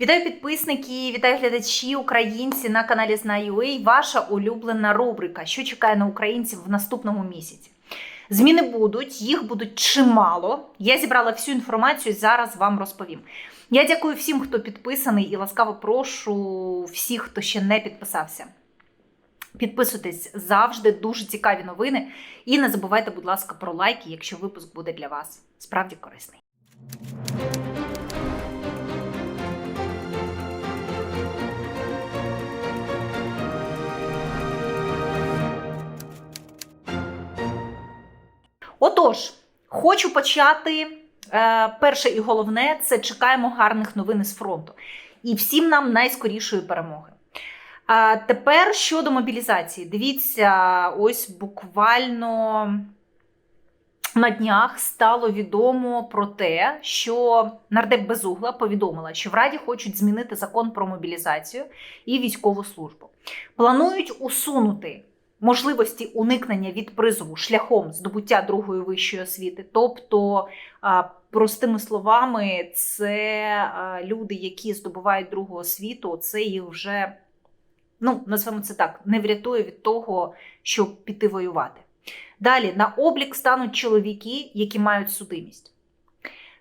Вітаю підписники, вітаю глядачі, українці на каналі Знаю.ua. Ваша улюблена рубрика, що чекає на українців в наступному місяці. Зміни будуть, їх будуть чимало. Я зібрала всю інформацію, зараз вам розповім. Я дякую всім, хто підписаний, і ласкаво прошу всіх, хто ще не підписався. Підписуйтесь завжди, дуже цікаві новини. І не забувайте, будь ласка, про лайки, якщо випуск буде для вас справді корисний. Отож, хочу почати. Е, перше і головне це чекаємо гарних новин з фронту. І всім нам найскорішої перемоги. А тепер щодо мобілізації. Дивіться, ось буквально на днях стало відомо про те, що нардеп Безугла повідомила, що в Раді хочуть змінити закон про мобілізацію і військову службу. Планують усунути можливості уникнення від призову шляхом здобуття другої вищої освіти. Тобто, простими словами, це люди, які здобувають другу освіту, це їх вже, ну, назвемо це так, не врятує від того, щоб піти воювати. Далі на облік стануть чоловіки, які мають судимість.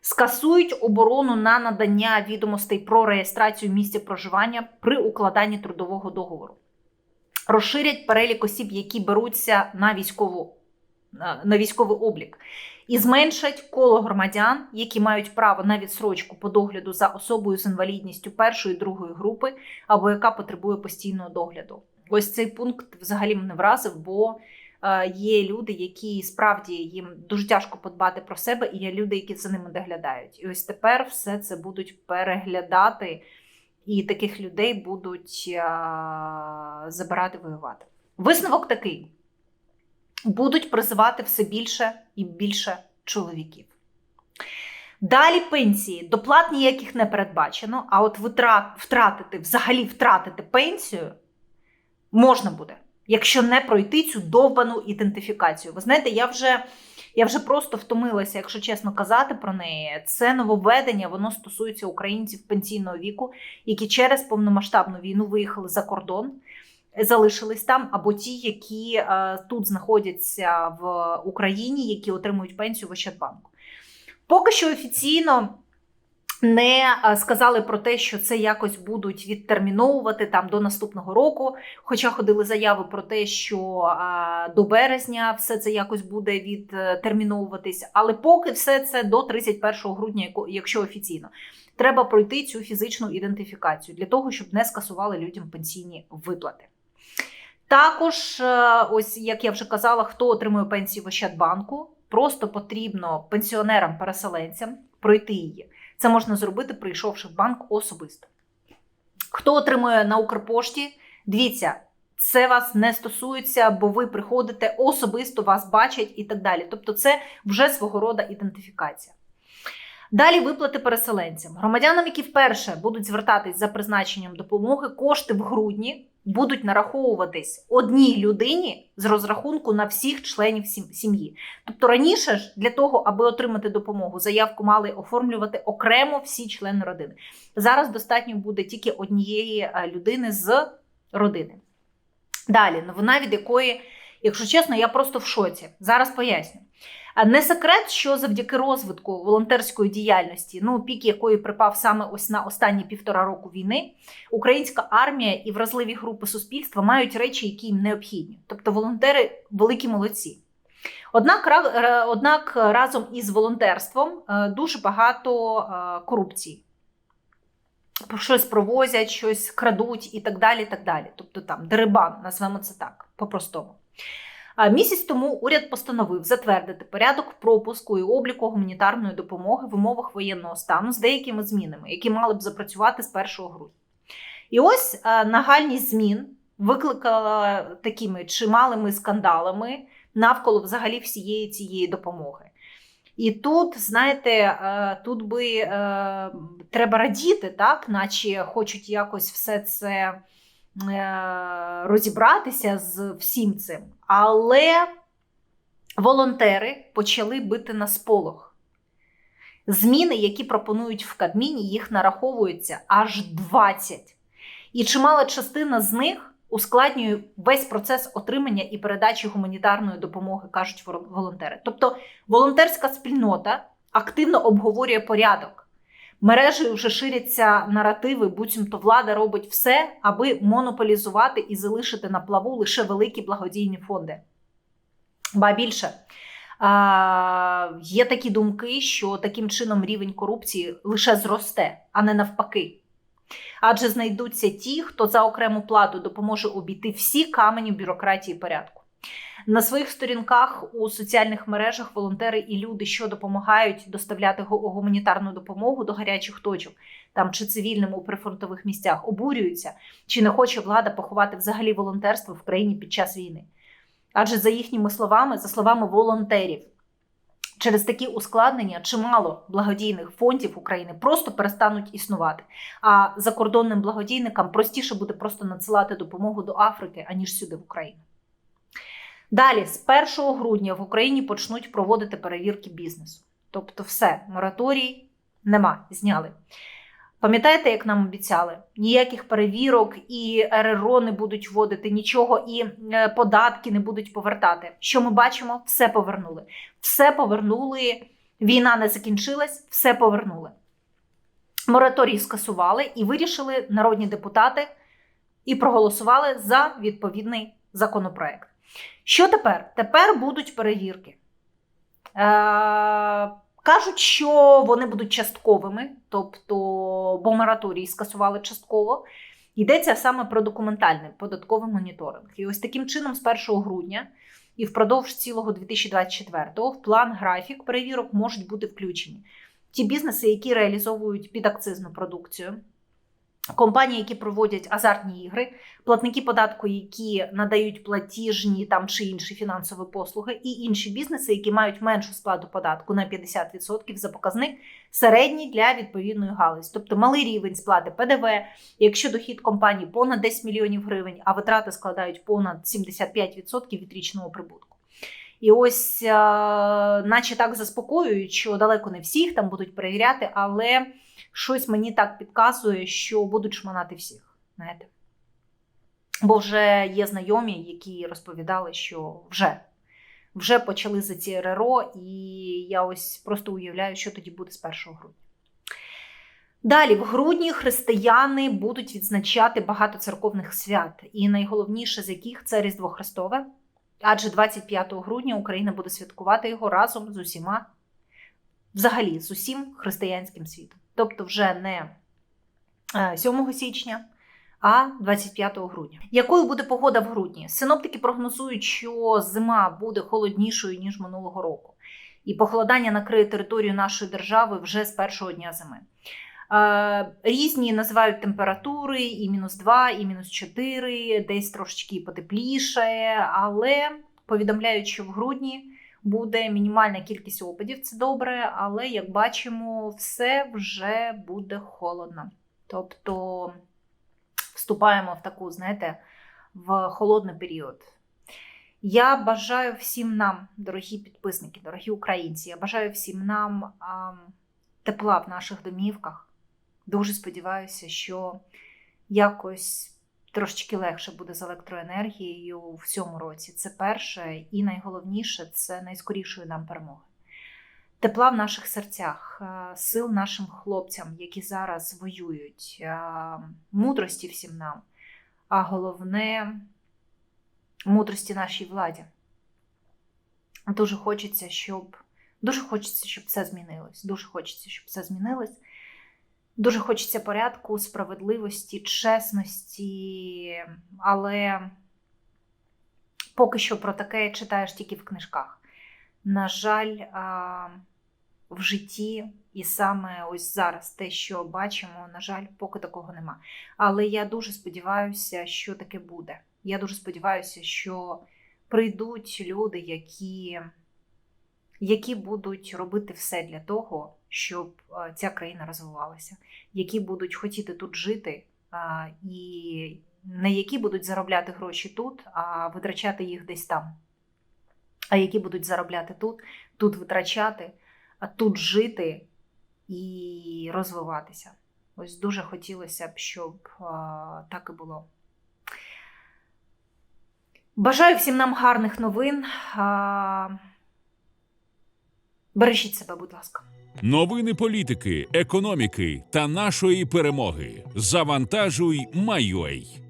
Скасують оборону на надання відомостей про реєстрацію місця проживання при укладанні трудового договору. Розширять перелік осіб, які беруться на військову на військовий облік, і зменшать коло громадян, які мають право на відсрочку по догляду за особою з інвалідністю першої другої групи, або яка потребує постійного догляду. Ось цей пункт взагалі мене вразив, бо е, є люди, які справді їм дуже тяжко подбати про себе, і є люди, які за ними доглядають. І ось тепер все це будуть переглядати. І таких людей будуть а, забирати воювати. Висновок такий: будуть призивати все більше і більше чоловіків. Далі пенсії. Доплат ніяких не передбачено, а от втратити, взагалі втратити пенсію можна буде, якщо не пройти цю довбану ідентифікацію. Ви знаєте, я вже. Я вже просто втомилася, якщо чесно казати про неї. Це нововведення, воно стосується українців пенсійного віку, які через повномасштабну війну виїхали за кордон, залишились там, або ті, які е, тут знаходяться в Україні, які отримують пенсію в Ощадбанку. Поки що офіційно. Не сказали про те, що це якось будуть відтерміновувати там до наступного року. Хоча ходили заяви про те, що до березня все це якось буде відтерміновуватись. Але поки все це до 31 грудня, якщо офіційно, треба пройти цю фізичну ідентифікацію для того, щоб не скасували людям пенсійні виплати. Також, ось як я вже казала, хто отримує пенсію в Ощадбанку, просто потрібно пенсіонерам-переселенцям пройти її. Це можна зробити, прийшовши в банк особисто. Хто отримує на Укрпошті, дивіться, це вас не стосується, бо ви приходите особисто, вас бачать і так далі. Тобто, це вже свого роду ідентифікація. Далі виплати переселенцям. Громадянам, які вперше будуть звертатись за призначенням допомоги, кошти в грудні будуть нараховуватись одній людині з розрахунку на всіх членів сім'ї. Тобто раніше ж для того, аби отримати допомогу, заявку мали оформлювати окремо всі члени родини. Зараз достатньо буде тільки однієї людини з родини. Далі, новина, від якої, якщо чесно, я просто в шоці. Зараз поясню. Не секрет, що завдяки розвитку волонтерської діяльності, ну пік якої припав саме ось на останні півтора року війни, українська армія і вразливі групи суспільства мають речі, які їм необхідні. Тобто волонтери великі молодці. Однак, однак разом із волонтерством дуже багато корупції. Щось провозять, щось крадуть і так далі. так далі. Тобто там дерибан, назвемо це так, по-простому. Місяць тому уряд постановив затвердити порядок пропуску і обліку гуманітарної допомоги в умовах воєнного стану з деякими змінами, які мали б запрацювати з 1 грудня. І ось нагальність змін викликала такими чималими скандалами навколо взагалі всієї цієї допомоги. І тут, знаєте, тут би треба радіти, так, наче хочуть якось все це розібратися з всім цим. Але волонтери почали бити на сполох. Зміни, які пропонують в Кабміні, їх нараховується аж 20. І чимала частина з них ускладнює весь процес отримання і передачі гуманітарної допомоги, кажуть волонтери. Тобто волонтерська спільнота активно обговорює порядок. Мережею вже ширяться наративи, буцімто влада робить все, аби монополізувати і залишити на плаву лише великі благодійні фонди. Ба більше. А, є такі думки, що таким чином рівень корупції лише зросте, а не навпаки. Адже знайдуться ті, хто за окрему плату допоможе обійти всі камені бюрократії порядку. На своїх сторінках у соціальних мережах волонтери і люди, що допомагають доставляти гуманітарну допомогу до гарячих точок, там чи цивільним у прифронтових місцях, обурюються, чи не хоче влада поховати взагалі волонтерство в країні під час війни. Адже за їхніми словами, за словами волонтерів, через такі ускладнення чимало благодійних фондів України просто перестануть існувати. А закордонним благодійникам простіше буде просто надсилати допомогу до Африки, аніж сюди в Україну. Далі, з 1 грудня в Україні почнуть проводити перевірки бізнесу. Тобто, все, мораторій нема, зняли. Пам'ятаєте, як нам обіцяли? Ніяких перевірок і РРО не будуть вводити нічого, і е, податки не будуть повертати. Що ми бачимо? Все повернули. Все повернули. Війна не закінчилась, все повернули. Мораторій скасували і вирішили народні депутати і проголосували за відповідний законопроект. Що тепер? Тепер будуть перевірки. Е, Кажуть, що вони будуть частковими, тобто, бо мораторій скасували частково. Йдеться саме про документальний податковий моніторинг. І ось таким чином, з 1 грудня і впродовж цілого 2024-го в план графік перевірок можуть бути включені ті бізнеси, які реалізовують підакцизну продукцію, компанії, які проводять азартні ігри, платники податку, які надають платіжні там чи інші фінансові послуги, і інші бізнеси, які мають меншу складу податку на 50% за показник середній для відповідної галузі, тобто малий рівень сплати ПДВ, якщо дохід компанії понад 10 мільйонів гривень, а витрати складають понад 75% від річного прибутку. І ось, е, наче так заспокоюють, що далеко не всіх там будуть перевіряти, але щось мені так підказує, що будуть шманати всіх. Знаєте? Бо вже є знайомі, які розповідали, що вже, вже почали за ці РРО, і я ось просто уявляю, що тоді буде з 1 грудня. Далі, в грудні християни будуть відзначати багато церковних свят, і найголовніше з яких це Різдво Христове. Адже 25 грудня Україна буде святкувати його разом з усіма, взагалі, з усім християнським світом. Тобто, вже не е, 7 січня, а 25 грудня. Якою буде погода в грудні? Синоптики прогнозують, що зима буде холоднішою ніж минулого року, і похолодання накриє територію нашої держави вже з першого дня зими. Е, Різні називають температури і мінус 2, і мінус 4, десь трошечки потепліше, але повідомляють, що в грудні буде мінімальна кількість опадів, це добре, але як бачимо, все вже буде холодно. Тобто вступаємо в таку, знаєте, в холодний період. Я бажаю всім нам, дорогі підписники, дорогі українці, я бажаю всім нам а, тепла в наших домівках. Дуже сподіваюся, що якось трошечки легше буде з електроенергією в цьому році. Це перше і найголовніше це найскорішої нам перемоги. Тепла в наших серцях, е, сил нашим хлопцям, які зараз воюють, е, мудрості всім нам, а головне мудрості нашій владі. Дуже хочеться, щоб дуже хочеться, щоб все змінилось. Дуже хочеться, щоб все змінилось. Дуже хочеться порядку, справедливості, чесності, але поки що про таке читаєш тільки в книжках. На жаль, в житті, і саме ось зараз те, що бачимо, на жаль, поки такого нема. Але я дуже сподіваюся, що таке буде. Я дуже сподіваюся, що прийдуть люди, які, які будуть робити все для того, щоб ця країна розвивалася, які будуть хотіти тут жити, і не які будуть заробляти гроші тут, а витрачати їх десь там. А які будуть заробляти тут, тут витрачати, а тут жити і розвиватися. Ось дуже хотілося б, щоб так і було. Бажаю всім нам гарних новин. Бережіть себе, будь ласка. Новини політики, економіки та нашої перемоги. Завантажуй, Майой.